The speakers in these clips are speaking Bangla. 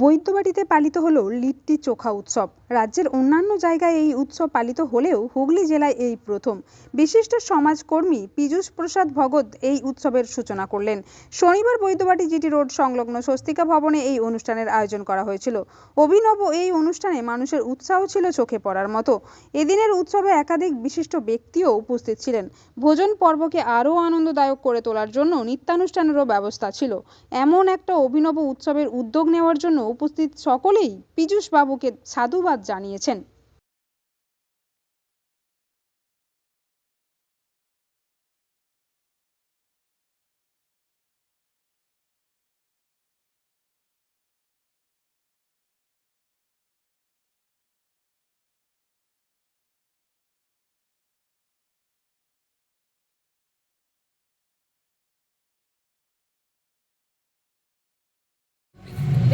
বৈদ্যবাড়িতে পালিত হল লিট্টি চোখা উৎসব। রাজ্যের অন্যান্য জায়গায় এই উৎসব পালিত হলেও হুগলি জেলায় এই প্রথম। বিশিষ্ট সমাজকর্মী পীযূষ প্রসাদ ভগত এই উৎসবের সূচনা করলেন। শনিবার বৈদ্যবাড়ি জিটি রোড সংলগ্ন স্বস্তিকা ভবনে এই অনুষ্ঠানের আয়োজন করা হয়েছিল। অভিনব এই অনুষ্ঠানে মানুষের উৎসাহ ছিল চোখে পড়ার মতো। এদিনের উৎসবে একাধিক বিশিষ্ট ব্যক্তিও উপস্থিত ছিলেন। ভোজন পর্বকে আরও আনন্দদায়ক করে তোলার জন্য নিত্যানুষ্ঠানেরও ব্যবস্থা ছিল। এমন একটা অভিনব উৎসবের উদ্যোগ নেওয়ার জন্য উপস্থিত সকলেই পীযূষ বাবুকে সাধুবাদ জানিয়েছেন।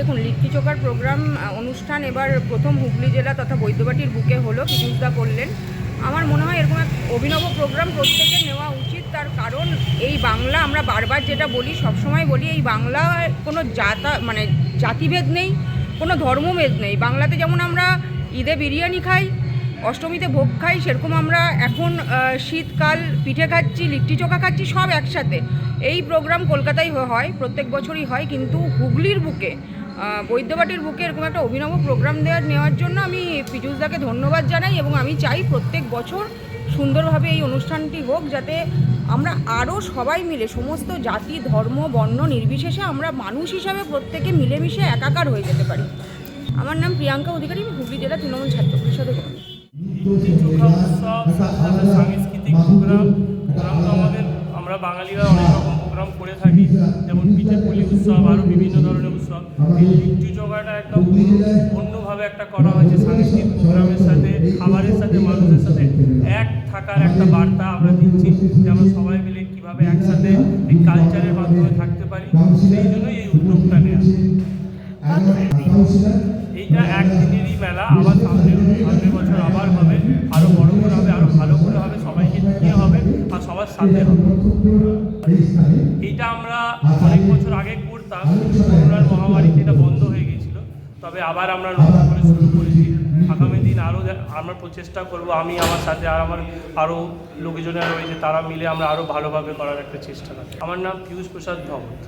দেখুন, লিট্টি চোখার প্রোগ্রাম অনুষ্ঠান এবার প্রথম হুগলি জেলা তথা বৈদ্যবাটির বুকে হলো। পিজুসদা করলেন আমার মনে হয় এরকম এক অভিনব প্রোগ্রাম প্রত্যেকের নেওয়া উচিত। তার কারণ, এই বাংলা আমরা বারবার যেটা বলি, সবসময় বলি, এই বাংলায় কোনো জাতা মানে জাতিভেদ নেই, কোনো ধর্মভেদ নেই। বাংলাতে যেমন আমরা ঈদে বিরিয়ানি খাই, অষ্টমীতে ভোগ খাই, সেরকম আমরা এখন শীতকাল পিঠে খাচ্ছি, লিট্টি চোখা খাচ্ছি, সব একসাথে। এই প্রোগ্রাম কলকাতায় হয়, প্রত্যেক বছরই হয়, কিন্তু হুগলির বুকে বৈদ্যবাটির বুকে এরকম একটা অভিনব প্রোগ্রাম দেওয়ার নেওয়ার জন্য আমি পীযূষদাকে ধন্যবাদ জানাই এবং আমি চাই প্রত্যেক বছর সুন্দরভাবে এই অনুষ্ঠানটি হোক, যাতে আমরা আরও সবাই মিলে, সমস্ত জাতি, ধর্ম, বর্ণ নির্বিশেষে আমরা মানুষ হিসাবে প্রত্যেকে মিলেমিশে একাকার হয়ে যেতে পারি। আমার নাম প্রিয়াঙ্কা অধিকারী, আমি হুগলি জেলা তৃণমূল ছাত্র পরিষদের সাংস্কৃতিক প্রোগ্রাম আমরা বাঙালিরা অনেক রকম প্রোগ্রাম করে থাকি। উৎসব আরও বিভিন্ন ধরনের উৎসব। এই লিট্টি একদম অন্যভাবে একটা করা হয়েছে সাংস্কৃতিক প্রোগ্রামের সাথে খাবারের সাথে মানুষের সাথে এক থাকার একটা বার্তা আমরা দিচ্ছি যে আমরা সবাই মিলে কীভাবে একসাথে এই কালচারের মাধ্যমে থাকতে পারি সেই জন্যই এই উদ্যোগটা নেওয়া। এইটা একদিনেরই মেলা আবার সামনের সামনের বছর আবার হবে আরও বড় করে হবে আরও ভালো করে হবে সবাইকে নিয়ে হবে আর সবার সাথে হবে। এইটা আমরা অনেক বছর আগে করোনার মহামারীতে এটা বন্ধ হয়ে গিয়েছিল তবে আবার আমরা নতুন করে শুরু করেছি। আগামী দিন আরও আমরা প্রচেষ্টা করব আমি আমার সাথে আর আমার আরও লোকজনের রয়েছে তারা মিলে আমরা আরও ভালোভাবে করার একটা চেষ্টা করি আমার নাম পীযূষ প্রসাদ ভগত।